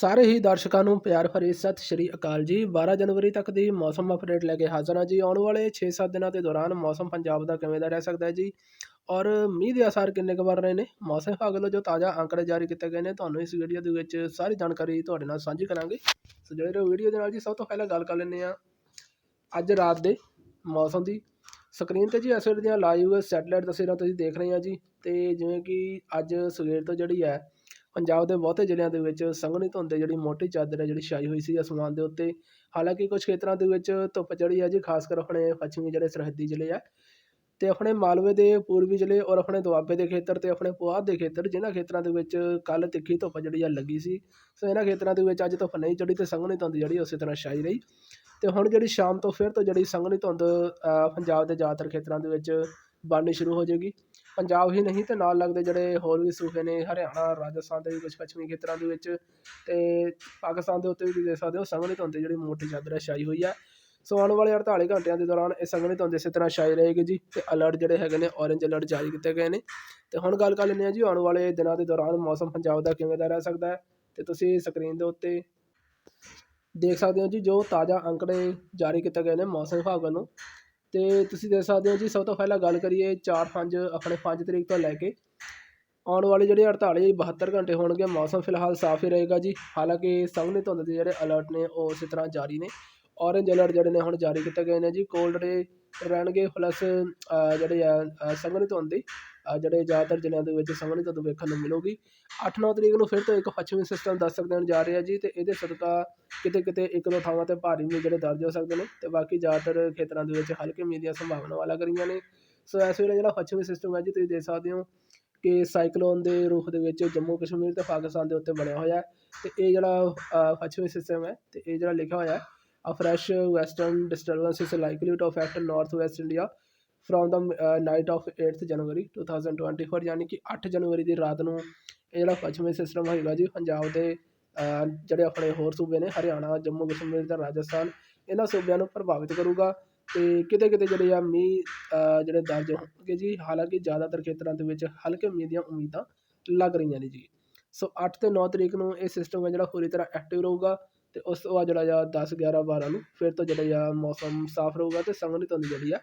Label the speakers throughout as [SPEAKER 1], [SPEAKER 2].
[SPEAKER 1] ਸਾਰੇ ਹੀ ਦਰਸ਼ਕਾਂ ਨੂੰ ਪਿਆਰ ਭਰੀ ਸਤਿ ਸ਼੍ਰੀ ਅਕਾਲ ਜੀ। 12 ਜਨਵਰੀ ਤੱਕ ਦੀ ਮੌਸਮ ਅਪਡੇਟ ਲੈ ਕੇ ਹਾਜ਼ਰ ਹਾਂ ਜੀ। ਆਉਣ ਵਾਲੇ 6-7 ਦਿਨਾਂ ਦੇ ਦੌਰਾਨ ਮੌਸਮ ਪੰਜਾਬ ਦਾ ਕਿਵੇਂ ਦਾ ਰਹਿ ਸਕਦਾ ਹੈ ਜੀ? ਔਰ ਮੀਂਹ ਦੇ ਅਸਰ ਕਿੰਨੇ ਕੁ ਬਣ ਰਹੇ ਨੇ? ਮੌਸਮ ਵਿਭਾਗ ਵੱਲੋਂ ਜੋ ਤਾਜ਼ਾ ਅੰਕੜੇ ਜਾਰੀ ਕੀਤੇ ਗਏ ਨੇ, ਤੁਹਾਨੂੰ ਇਸ ਵੀਡੀਓ ਦੇ ਵਿੱਚ ਸਾਰੀ ਜਾਣਕਾਰੀ ਤੁਹਾਡੇ ਨਾਲ ਸਾਂਝੀ ਕਰਾਂਗੇ। ਸੋ ਜਿਹੜੇ ਰਹੋ ਵੀਡੀਓ ਦੇ ਨਾਲ ਜੀ, ਸਭ ਤੋਂ ਪਹਿਲਾਂ ਗੱਲ ਕਰ ਲੈਂਦੇ ਆ ਅੱਜ ਰਾਤ ਦੇ ਮੌਸਮ ਦੀ ਸਕਰੀਨ ਤੇ ਜੀ, ਇਸ ਦੀਆਂ ਲਾਈਵ ਸੈਟਲਾਈਟ ਤਸਵੀਰਾਂ ਤੁਸੀਂ ਦੇਖ ਰਹੇ ਆ ਜੀ। ਤੇ ਜਿਵੇਂ ਕਿ ਅੱਜ ਸਵੇਰ ਤੋਂ ਜਿਹੜੀ ਹੈ ਪੰਜਾਬ ਦੇ ਬਹੁਤੇ ਜ਼ਿਲ੍ਹਿਆਂ ਦੇ ਵਿੱਚ ਸੰਘਣੀ ਧੁੰਦ ਦੀ ਜਿਹੜੀ ਮੋਟੀ ਚਾਦਰ ਹੈ, ਜਿਹੜੀ ਛਾਈ ਹੋਈ ਸੀ ਅਸਮਾਨ ਦੇ ਉੱਤੇ, ਹਾਲਾਂਕਿ ਕੁਝ ਖੇਤਰਾਂ ਦੇ ਵਿੱਚ ਧੁੱਪ ਚੜੀ ਹੈ ਜੀ, ਖਾਸ ਕਰ ਆਪਣੇ ਪੱਛਮੀ ਜਿਹੜੇ ਸਰਹੱਦੀ ਜ਼ਿਲ੍ਹੇ ਆ, ਤੇ ਆਪਣੇ ਮਾਲਵੇ ਦੇ ਪੂਰਬੀ ਜ਼ਿਲ੍ਹੇ ਔਰ ਆਪਣੇ ਦੁਆਬੇ ਦੇ ਖੇਤਰ ਤੇ ਆਪਣੇ ਪੁਆਧ ਦੇ ਖੇਤਰ, ਜਿਨ੍ਹਾਂ ਖੇਤਰਾਂ ਦੇ ਵਿੱਚ ਕੱਲ ਤਿੱਖੀ ਧੁੱਪ ਜਿਹੜੀ ਆ ਲੱਗੀ ਸੀ, ਸੋ ਇਹਨਾਂ ਖੇਤਰਾਂ ਦੇ ਵਿੱਚ ਅੱਜ ਧੁੱਪ ਨਹੀਂ ਚੜੀ ਤੇ ਸੰਘਣੀ ਧੁੰਦ ਜਿਹੜੀ ਉਸੇ ਤਰ੍ਹਾਂ ਛਾਈ ਰਹੀ, ਤੇ ਹੁਣ ਜਿਹੜੀ ਸ਼ਾਮ ਤੋਂ ਫਿਰ ਤੋਂ ਜਿਹੜੀ ਸੰਘਣੀ ਧੁੰਦ ਪੰਜਾਬ ਦੇ ਜ਼ਿਆਦਾਤਰ ਖੇਤਰਾਂ ਦੇ ਵਿੱਚ ਬਣਨੀ ਸ਼ੁਰੂ ਹੋ ਜਾਏਗੀ ਪੰਜਾਬ ਹੀ ਨਹੀਂ ਤੇ ਨਾਲ ਲੱਗਦੇ ਜਿਹੜੇ ਹੋਰ ਵੀ ਸੂਬੇ ਨੇ, ਹਰਿਆਣਾ, ਰਾਜਸਥਾਨ ਦੇ ਵੀ ਕੁਝ ਪੱਛਮੀ ਖੇਤਰਾਂ ਦੇ ਵਿੱਚ ਤੇ ਪਾਕਿਸਤਾਨ ਦੇ ਉੱਤੇ ਵੀ ਤੁਸੀਂ ਦੇਖ ਸਕਦੇ ਹੋ ਸੰਘਣੀ ਧੁੰਦ ਜਿਹੜੀ ਮੋਟੀ ਚਾਦਰ ਹੈ ਛਾਈ ਹੋਈ ਹੈ ਸੋ ਆਉਣ ਵਾਲੇ 48 ਘੰਟਿਆਂ ਦੇ ਦੌਰਾਨ ਇਹ ਸੰਘਣੀ ਧੁੰਦ ਇਸੇ ਤਰ੍ਹਾਂ ਛਾਈ ਰਹੇਗੀ ਜੀ ਤੇ ਅਲਰਟ ਜਿਹੜੇ ਹੈਗੇ ਨੇ ਔਰੇਂਜ ਅਲਰਟ ਜਾਰੀ ਕੀਤੇ ਗਏ ਨੇ। ਤੇ ਹੁਣ ਗੱਲ ਕਰ ਲੈਂਦੇ ਹਾਂ ਜੀ ਆਉਣ ਵਾਲੇ ਦਿਨਾਂ ਦੇ ਦੌਰਾਨ ਮੌਸਮ ਪੰਜਾਬ ਦਾ ਕਿਵੇਂ ਦਾ ਰਹਿ ਸਕਦਾ ਹੈ ਤੇ ਤੁਸੀਂ ਸਕਰੀਨ ਦੇ ਉੱਤੇ ਦੇਖ ਸਕਦੇ ਹੋ ਜੀ ਜੋ ਤਾਜ਼ਾ ਅੰਕੜੇ ਜਾਰੀ ਕੀਤੇ ਗਏ ਨੇ ਮੌਸਮ ਵਿਭਾਗ ਵੱਲੋਂ। ਅਤੇ ਤੁਸੀਂ ਦੇਖ ਸਕਦੇ ਹੋ ਜੀ, ਸਭ ਤੋਂ ਪਹਿਲਾਂ ਗੱਲ ਕਰੀਏ 4-5 ਆਪਣੇ ਪੰਜ ਤਰੀਕ ਤੋਂ ਲੈ ਕੇ ਆਉਣ ਵਾਲੇ ਜਿਹੜੇ 48 72 ਘੰਟੇ ਹੋਣਗੇ, ਮੌਸਮ ਫਿਲਹਾਲ ਸਾਫ਼ ਹੀ ਰਹੇਗਾ ਜੀ। ਹਾਲਾਂਕਿ ਸੰਘਣੀ ਧੁੰਦ ਦੇ ਜਿਹੜੇ ਅਲਰਟ ਨੇ, ਉਹ ਉਸੇ ਤਰ੍ਹਾਂ ਜਾਰੀ ਨੇ। ਔਰੇਂਜ ਅਲਰਟ ਜਿਹੜੇ ਨੇ ਹੁਣ ਜਾਰੀ ਕੀਤੇ ਗਏ ਨੇ ਜੀ। ਕੋਲਡ ਡੇ ਰਹਿਣਗੇ ਪਲੱਸ ਜਿਹੜੇ ਆ ਅ, ਸੰਘਣੀ ਧੁੰਦ ਦੀ ਜਿਹੜੇ ਜ਼ਿਆਦਾਤਰ ਜ਼ਿਲ੍ਹਿਆਂ ਦੇ ਵਿੱਚ ਸੰਘਣੀ ਧੁੰਦ ਵੇਖਣ ਨੂੰ ਮਿਲੂਗੀ। 8-9 ਤਰੀਕ ਨੂੰ ਫਿਰ ਤੋਂ ਇੱਕ ਪੱਛਮੀ ਸਿਸਟਮ ਦੱਸ ਸਕਦੇ ਹਨ ਜਾ ਰਿਹਾ ਜੀ ਤੇ ਇਹਦੇ ਸਦਕਾ ਕਿਤੇ ਕਿਤੇ ਇੱਕ ਦੋ ਥਾਵਾਂ ਤੇ ਭਾਰੀ ਮੀਂਹ ਜਿਹੜੇ ਦਰਜ ਹੋ ਸਕਦੇ ਨੇ ਤੇ ਬਾਕੀ ਜ਼ਿਆਦਾਤਰ ਖੇਤਰਾਂ ਦੇ ਵਿੱਚ ਹਲਕੇ ਮੀਂਹ ਦੀਆਂ ਸੰਭਾਵਨਾਵਾਂ ਲੱਗ ਰਹੀਆਂ ਨੇ। ਸੋ ਇਸ ਵੇਲੇ ਜਿਹੜਾ ਪੱਛਮੀ ਸਿਸਟਮ ਹੈ ਜੀ ਤੁਸੀਂ ਦੇਖ ਸਕਦੇ ਹੋ ਕਿ ਸਾਈਕਲੋਨ ਦੇ ਰੂਪ ਦੇ ਵਿੱਚ ਜੰਮੂ ਕਸ਼ਮੀਰ ਤੇ ਪਾਕਿਸਤਾਨ ਦੇ ਉੱਤੇ ਬਣਿਆ ਹੋਇਆ ਹੈ ਤੇ ਇਹ ਜਿਹੜਾ ਪੱਛਮੀ ਸਿਸਟਮ ਹੈ ਤੇ ਇਹ ਜਿਹੜਾ ਲਿਖਿਆ ਹੋਇਆ ਹੈ a fresh uh, western disturbance is likely to affect northwest India from the uh, night of 8th January 2024 ਯਾਨੀ ਕਿ 8 ਜਨਵਰੀ ਦੀ ਰਾਤ ਨੂੰ ਇਹ ਜਿਹੜਾ ਪੱਛਮੀ ਸਿਸਟਮ ਹੋਏਗਾ ਜੀ ਪੰਜਾਬ ਦੇ ਜਿਹੜੇ ਆਪਣੇ ਹੋਰ ਸੂਬੇ ਨੇ ਹਰਿਆਣਾ ਜੰਮੂ ਕਸ਼ਮੀਰ ਤੇ ਰਾਜਸਥਾਨ ਇਹਨਾਂ ਸੂਬਿਆਂ ਨੂੰ ਪ੍ਰਭਾਵਿਤ ਕਰੂਗਾ ਤੇ ਕਿਤੇ ਕਿਤੇ ਜਿਹੜੇ ਆ ਮੀਂਹ ਜਿਹੜੇ ਦਰਜ ਹੋਣਗੇ ਜੀ ਹਾਲਾਂਕਿ ਜ਼ਿਆਦਾਤਰ ਖੇਤਰਾਂ ਦੇ ਵਿੱਚ ਹਲਕੇ ਮੀਂਹ ਦੀਆਂ ਉਮੀਦਾਂ ਲੱਗ ਰਹੀਆਂ ਨੇ ਜੀ। ਸੋ 8 ਤੇ 9 ਤਰੀਕ ਨੂੰ ਇਹ ਸਿਸਟਮ ਹੈ ਜਿਹੜਾ ਪੂਰੀ ਤਰ੍ਹਾਂ ਐਕਟਿਵ ਰਹੂਗਾ ਅਤੇ ਉਸ ਤੋਂ ਬਾਅਦ ਜਿਹੜਾ ਆ 10 11 12 ਨੂੰ ਫਿਰ ਤੋਂ ਜਿਹੜਾ ਆ ਮੌਸਮ ਸਾਫ਼ ਰਹੇਗਾ ਅਤੇ ਸੰਘਣੀ ਧੁੰਦ ਜਿਹੜੀ ਆ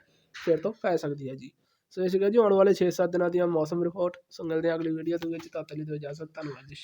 [SPEAKER 1] ਫਿਰ ਤੋਂ ਪੈ ਸਕਦੀ ਹੈ ਜੀ। ਸੋ ਇਹ ਸੀਗਾ ਜੀ ਆਉਣ ਵਾਲੇ 6-7 ਦਿਨਾਂ ਦੀਆਂ ਮੌਸਮ ਰਿਪੋਰਟ ਸੋ ਮਿਲਦੇ ਹਾਂ ਅਗਲੀ ਵੀਡੀਓ ਦੇ ਵਿੱਚ। ਤਦ ਤੱਕ ਲਈ ਦਿਓ ਇਜਾਜ਼ਤ। ਧੰਨਵਾਦ ਜੀ।